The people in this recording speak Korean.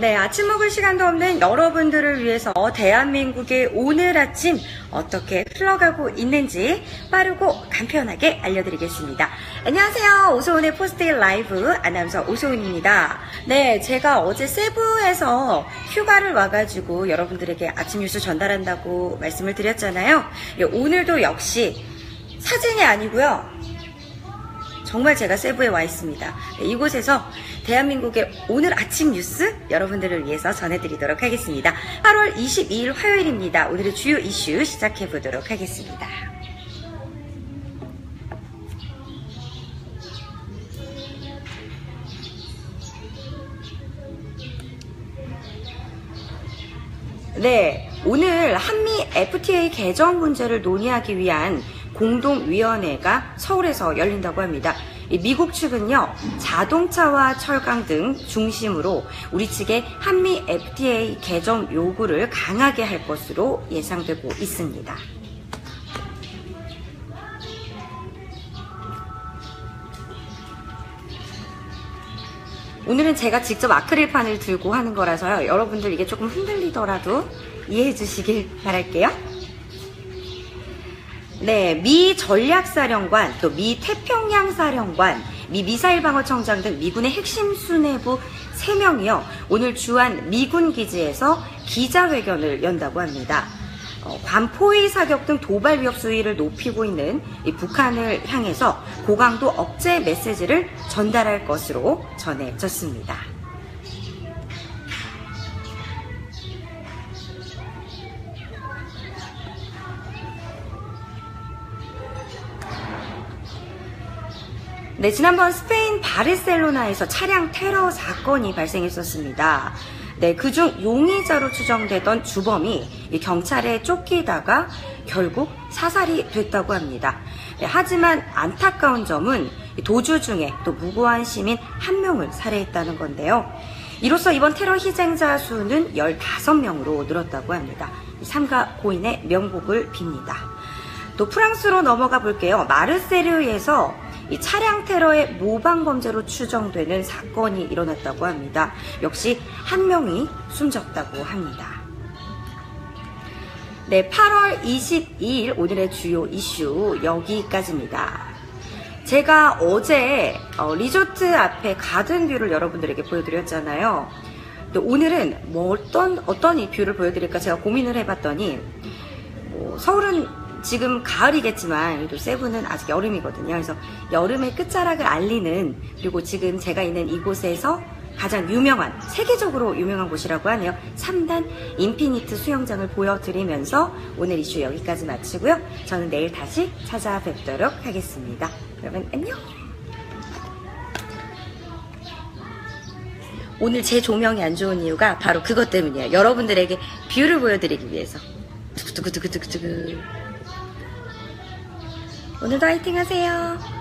네, 아침 먹을 시간도 없는 여러분들을 위해서 대한민국의 오늘 아침 어떻게 흘러가고 있는지 빠르고 간편하게 알려드리겠습니다. 안녕하세요. 오소은의 포스트잇 라이브 아나운서 오소은입니다. 네, 제가 어제 세부에서 휴가를 와가지고 여러분들에게 아침 뉴스 전달한다고 말씀을 드렸잖아요. 예, 오늘도 역시 사진이 아니고요. 정말 제가 세부에 와 있습니다. 네, 이곳에서 대한민국의 오늘 아침 뉴스 여러분들을 위해서 전해드리도록 하겠습니다. 8월 22일 화요일입니다. 오늘의 주요 이슈 시작해 보도록 하겠습니다. 네, 오늘 한미 FTA 개정 문제를 논의하기 위한 공동위원회가 서울에서 열린다고 합니다. 미국 측은요, 자동차와 철강 등 중심으로 우리 측의 한미 FTA 개정 요구를 강하게 할 것으로 예상되고 있습니다. 오늘은 제가 직접 아크릴판을 들고 하는 거라서요. 여러분들 이게 조금 흔들리더라도 이해해 주시길 바랄게요. 네, 미 전략사령관, 또 미 태평양사령관, 미 미사일 방어청장 등 미군의 핵심 수뇌부 3명이요. 오늘 주한 미군 기지에서 기자회견을 연다고 합니다. 어, 관포위 사격 등 도발 위협 수위를 높이고 있는 북한을 향해서 고강도 억제 메시지를 전달할 것으로 전해졌습니다. 네, 지난번 스페인 바르셀로나에서 차량 테러 사건이 발생했었습니다. 네, 그중 용의자로 추정되던 주범이 경찰에 쫓기다가 결국 사살이 됐다고 합니다. 네, 하지만 안타까운 점은 도주 중에 또 무고한 시민 한 명을 살해했다는 건데요. 이로써 이번 테러 희생자 수는 15명으로 늘었다고 합니다. 삼가 고인의 명복을 빕니다. 또 프랑스로 넘어가 볼게요. 마르세르에서 이 차량 테러의 모방 범죄로 추정되는 사건이 일어났다고 합니다. 역시 한 명이 숨졌다고 합니다. 네, 8월 22일 오늘의 주요 이슈 여기까지입니다. 제가 어제 어, 리조트 앞에 가든뷰를 여러분들에게 보여드렸잖아요. 오늘은 뭐 어떤 어떤 이 뷰를 보여드릴까 제가 고민을 해봤더니 뭐 서울은 지금 가을이겠지만 또 세부는 아직 여름이거든요. 그래서 여름의 끝자락을 알리는 그리고 지금 제가 있는 이곳에서 가장 유명한 세계적으로 유명한 곳이라고 하네요. 3단 인피니트 수영장을 보여드리면서 오늘 이슈 여기까지 마치고요. 저는 내일 다시 찾아뵙도록 하겠습니다. 여러분 안녕. 오늘 제 조명이 안 좋은 이유가 바로 그것 때문이에요. 여러분들에게 뷰를 보여드리기 위해서. 두구두구두구두구두구. 오늘도 화이팅 하세요.